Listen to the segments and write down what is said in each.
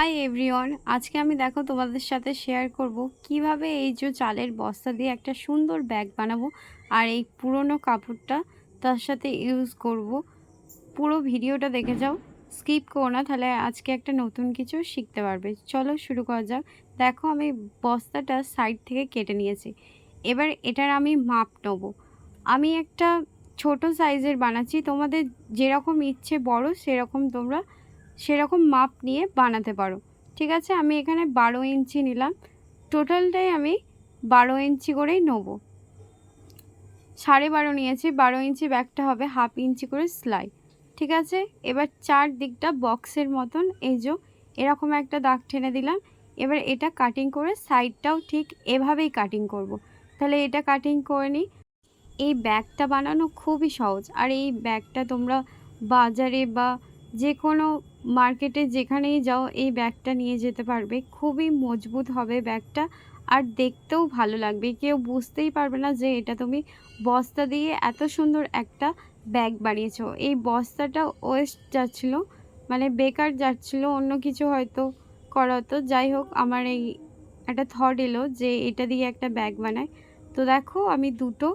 Hi everyone আজকে আমি দেখো তোমাদের সাথে শেয়ার করব কীভাবে এই যে চালের বস্তা দিয়ে একটা সুন্দর ব্যাগ বানাবো আর এই পুরনো কাপড়টা তার সাথে ইউজ করব। পুরো ভিডিওটা দেখে যাও। স্কিপ করো না, তাহলে আজকে একটা নতুন কিছু শিখতে পারবে। চলো শুরু করা যাক। দেখো আমি বস্তাটা সাইড থেকে কেটে নিয়েছি। এবার এটার আমি মাপ নেব। আমি একটা ছোট সাইজের বানাচ্ছি। তোমাদের যেরকম ইচ্ছে বড়, সেরকম তোমরা সেরকম মাপ নিয়ে বানাতে পারো। ঠিক আছে? আমি এখানে বারো ইঞ্চি নিলাম। টোটালটাই আমি বারো ইঞ্চি করেই নেব। সাড়ে বারো নিয়েছি। বারো ইঞ্চি ব্যাগটা হবে হাফ ইঞ্চি করে সেলাই। ঠিক আছে? এবার চার দিকটা বক্সের মতন। এই যে এরকম একটা দাগ টেনে দিলাম। এবার এটা কাটিং করে সাইডটাও ঠিক এভাবেই কাটিং করব। তাহলে এটা কাটিং করে নিই। এই ব্যাগটা বানানো খুবই সহজ। আর এই ব্যাগটা তোমরা বাজারে বা যে কোনো মার্কেটে যেখানেই যাও, এই ব্যাগটা নিয়ে যেতে পারবে। খুবই মজবুত হবে ব্যাগটা আর দেখতেও ভালো লাগবে। কেউ বুঝতেই পারবে না যে এটা তুমি বস্তা দিয়ে এত সুন্দর একটা ব্যাগ বানিয়েছো। এই বস্তাটা ওয়েস্ট যাচ্ছিল মানে বেকার যাচ্ছিল, অন্য কিছু হয়তো করা হতো। যাই হোক, আমার এই একটা থট এলো যে এটা দিয়ে একটা ব্যাগ বানায় তো দেখো, আমি দুটো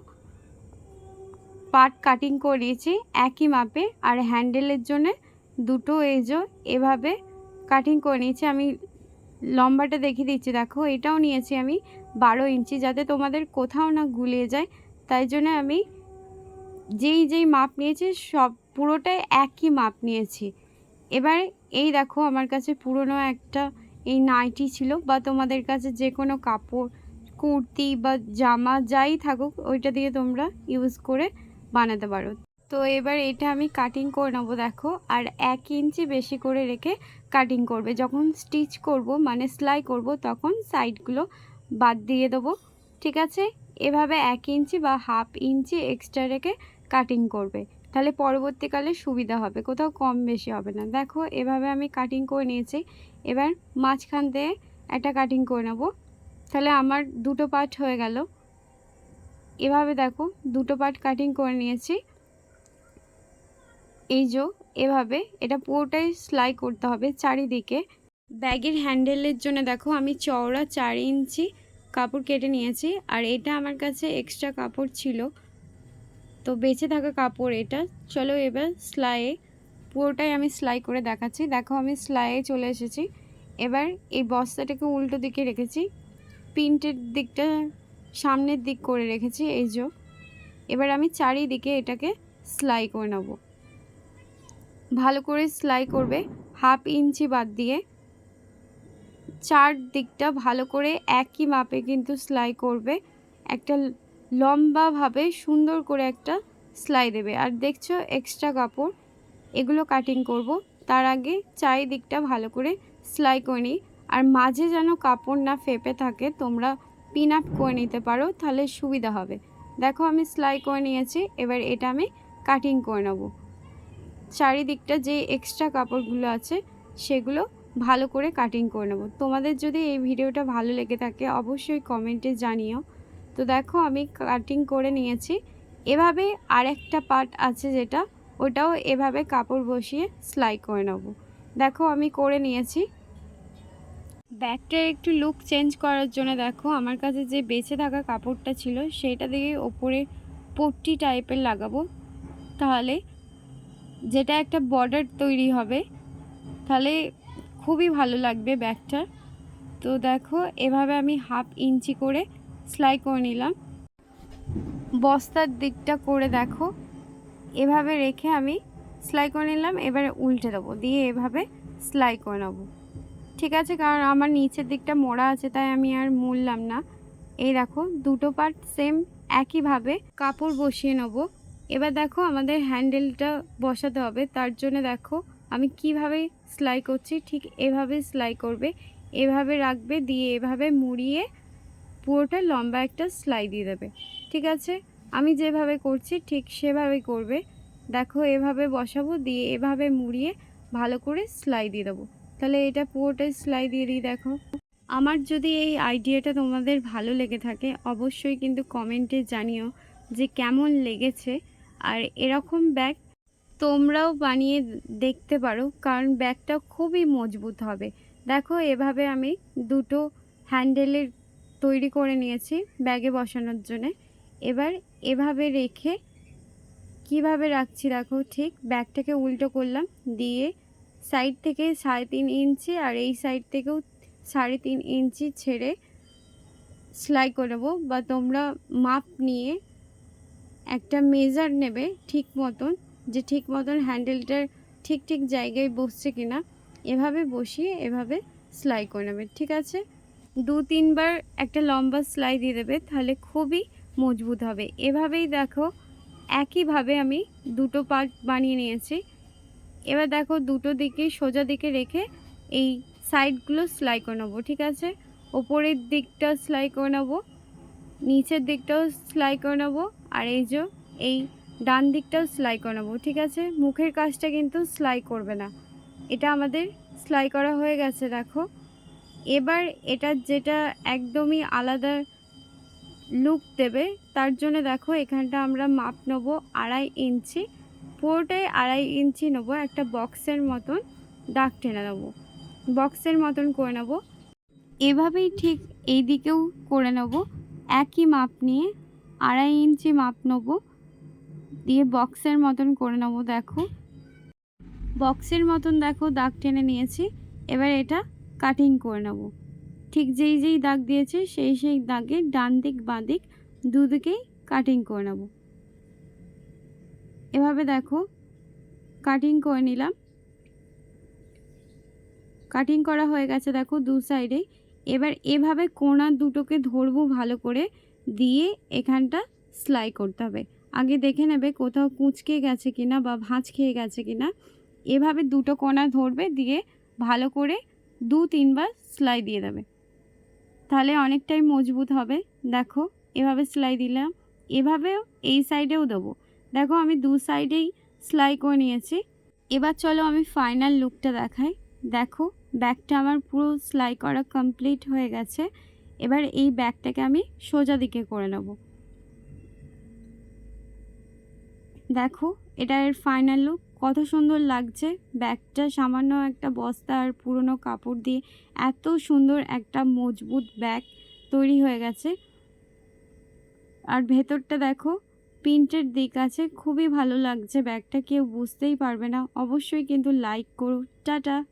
পার্ট কাটিং করিয়েছি, একই মাপে আর হ্যান্ডেলের জন্যে দুটো এজো এভাবে কাটিং করে নিয়েছি। আমি লম্বাটা দেখিয়ে দিচ্ছি। দেখো, এটাও নিয়েছি আমি বারো ইঞ্চি যাতে তোমাদের কোথাও না গুলিয়ে যায়। তাই জন্য আমি যেই যেই মাপ নিয়েছি, সব পুরোটাই একই মাপ নিয়েছি। এবার এই দেখো, আমার কাছে পুরনো একটা এই নাইটি ছিল বা তোমাদের কাছে যে কোনো কাপড়, কুর্তি বা জামা যাই থাকুক, ওইটা দিয়ে তোমরা ইউজ করে বানাতে পারো। তো এবার এটা আমি কাটিং করে নেব, দেখো। আর এক ইঞ্চি বেশি করে রেখে কাটিং করবে। যখন স্টিচ করব মানে সেলাই করব, তখন সাইডগুলো বাদ দিয়ে দেবো, ঠিক আছে? এভাবে এক ইঞ্চি বা হাফ ইঞ্চি এক্সট্রা রেখে কাটিং করবে। তাহলে পরবর্তীকালে সুবিধা হবে, কোথাও কম বেশি হবে না। দেখো, এভাবে আমি কাটিং করে নিয়েছি। এবার মাঝখান দিয়ে একটা কাটিং করে নেব। তাহলে আমার দুটো পার্ট হয়ে গেল। এভাবে দেখো, দুটো পার্ট কাটিং করে নিয়েছি। এই যে, এভাবে এটা পুরোটাই সেলাই করতে হবে চারিদিকে। ব্যাগের হ্যান্ডেলের জন্য দেখো আমি চওড়া চার ইঞ্চি কাপড় কেটে নিয়েছি আর এটা আমার কাছে এক্সট্রা কাপড় ছিল। তো বেঁচে থাকা কাপড় এটা। চলো এবার সেলাইয়ে পুরোটাই আমি সেলাই করে দেখাচ্ছি। দেখো আমি সেলাইয়ে চলে এসেছি। এবার এই বস্তাটাকে উল্টো দিকে রেখেছি। প্রিন্টের দিকটা সামনের দিক করে রেখেছি, এই যে। এবার আমি চারিদিকে এটাকে সেলাই করে নেব। ভালো করে সেলাই করবে, হাফ ইঞ্চি বাদ দিয়ে। চার দিকটা ভালো করে একই মাপে কিন্তু সেলাই করবে। একটা লম্বাভাবে সুন্দর করে একটা সেলাই দেবে। আর দেখছ এক্সট্রা কাপড়, এগুলো কাটিং করব। তার আগে চারিদিকটা ভালো করে সেলাই করে নিই। আর মাঝে যেন কাপড় না ফেপে থাকে, তোমরা পিন আপ করে নিতে পারো, তাহলে সুবিধা হবে। দেখো আমি সেলাই করে নিয়েছি, এবার এটা আমি কাটিং করে নেব। চারিদিকটা যে এক্সট্রা কাপড়গুলো আছে, সেগুলো ভালো করে কাটিং করে নেব। তোমাদের যদি এই ভিডিওটা ভালো লেগে থাকে, অবশ্যই কমেন্টে জানিও। তো দেখো, আমি কাটিং করে নিয়েছি। এভাবে আরেকটা পার্ট আছে যেটা, ওটাও এভাবে কাপড় বসিয়ে সেলাই করে নেব। দেখো, আমি করে নিয়েছি। ব্যাগটার একটু লুক চেঞ্জ করার জন্য দেখো, আমার কাছে যে বেঁচে থাকা কাপড়টা ছিল, সেটা দিয়ে ওপরে পট্টি টাইপের লাগাবো। তাহলে যেটা একটা বর্ডার তৈরি হবে, তাহলে খুবই ভালো লাগবে ব্যাগটা। তো দেখো, এভাবে আমি হাফ ইঞ্চি করে সেলাই করে নিলাম। বস্তার দিকটা করে দেখো, এভাবে রেখে আমি সেলাই করে নিলাম, এবারে উল্টে দেবো, দিয়ে এভাবে সেলাই করে নেব। ঠিক আছে, কারণ আমার নিচের দিকটা মোড়া আছে, তাই আমি আর মুড়লাম না। এই দেখো, দুটো পার্ট সেম একইভাবে কাপড় বসিয়ে নেব। এবার দেখো আমাদের হ্যান্ডেলটা বসাতে হবে। তার জন্য দেখো আমি কীভাবে সেলাই করছি, ঠিক এভাবে সেলাই করবে। এভাবে রাখবে, দিয়ে এভাবে মুড়িয়ে পুরোটা লম্বা একটা সেলাই দিয়ে দেবে। ঠিক আছে? আমি যেভাবে করছি ঠিক সেভাবেই করবে। দেখো এভাবে বসাবো, দিয়ে এভাবে মুড়িয়ে ভালো করে সেলাই দিয়ে দেবো। তাহলে এটা পুরোটাই সেলাই দিয়ে দিই দেখো। আমার যদি এই আইডিয়াটা তোমাদের ভালো লেগে থাকে, অবশ্যই কিন্তু কমেন্টে জানিও যে কেমন লেগেছে। আর এরকম ব্যাগ তোমরাও বানিয়ে দেখতে পারো, কারণ ব্যাগটা খুবই মজবুত হবে। দেখো, এভাবে আমি দুটো হ্যান্ডেলের তৈরি করে নিয়েছি ব্যাগে বসানোর জন্যে। এবার এভাবে রেখে কীভাবে রাখছি দেখো, ঠিক ব্যাগটাকে উল্টো করলাম, দিয়ে সাইড থেকে সাড়ে তিন ইঞ্চি আর এই সাইড থেকেও সাড়ে তিন ইঞ্চি ছেড়ে সেলাই করে নেব বা তোমরা মাপ নিয়ে একটা মেজার নেবে ঠিক মতন, যে ঠিক মতন হ্যান্ডেলটার ঠিক ঠিক জায়গায় বসছে কিনা, এভাবে বসিয়ে এভাবে সেলাই করে নেবে, ঠিক আছে? দু তিনবার একটা লম্বা সেলাই দিয়ে দেবে, তাহলে খুবই মজবুত হবে। এভাবেই দেখো, একইভাবে আমি দুটো পার্ট বানিয়ে নিয়েছি। এবার দেখো দুটো দিকে সোজা দিকে রেখে এই সাইডগুলো সেলাই করে নেব, ঠিক আছে? ওপরের দিকটা সেলাই করে নেব, নিচের দিকটাও সেলাই করে নেব আর এই যে, এই ডান দিকটাও সেলাই করে নেব, ঠিক আছে? মুখের কাজটা কিন্তু সেলাই করবে না। এটা আমাদের সেলাই করা হয়ে গেছে, দেখো। এবার এটা যেটা একদমই আলাদা লুক দেবে, তার জন্য দেখো, এখানটা আমরা মাপ নেব আড়াই ইঞ্চি। পুরোটাই আড়াই ইঞ্চি নেব, একটা বক্সের মতন দাগ টেনে নেব। বক্সের মতন করে নেব। এভাবেই ঠিক এই দিকেও করে নেব। একই মাপ নিয়ে আড়াই ইঞ্চি মাপ নেব। দিয়ে বক্সের মতন করে নেব, দেখো। বক্সের মতন দেখো, দাগ টেনে নিয়েছি। এবার এটা কাটিং করে নেব। ঠিক যেই যেই দাগ দিয়েছে, সেই সেই দাগে ডান দিক, বাঁ দিক দুদিকেই কাটিং করে নেব। এভাবে দেখো কাটিং করে নিলাম। কাটিং করা হয়ে গেছে, দেখো, দু সাইডে এবার এভাবে কোনা দুটোকে ধরবো ভালো করে। দিয়ে এখানটা সেলাই করতে হবে। আগে দেখে নেবে কোথাও কুঁচকে গেছে কিনা বা ভাঁজ খেয়ে গেছে কিনা। এভাবে দুটো কোনা ধরবে দিয়ে ভালো করে দু তিনবার সেলাই দিয়ে দেবে। তাহলে অনেকটাই মজবুত হবে। দেখো, এভাবে সেলাই দিলাম। এভাবেও এই সাইডেও দেবো। দেখো, আমি দু সাইডেই সেলাই করে নিয়েছি। এবার চলো আমি ফাইনাল লুকটা দেখাই। দেখো ব্যাগটা আমার পুরো সেলাই করা কমপ্লিট হয়ে গেছে। এবার এই ব্যাগটাকে আমি সোজা দিকে করে নেব। দেখো, এটা এর ফাইনাল লুক কত সুন্দর লাগছে ব্যাগটা। সামান্য একটা বস্তা আর পুরনো কাপড় দিয়ে এত সুন্দর একটা মজবুত ব্যাগ তৈরি হয়ে গেছে। আর ভেতরটা দেখো, প্রিন্টের দিক আছে। খুবই ভালো লাগছে ব্যাগটা। কেউ বুঝতেই পারবে না। অবশ্যই কিন্তু লাইক করো। টাটা!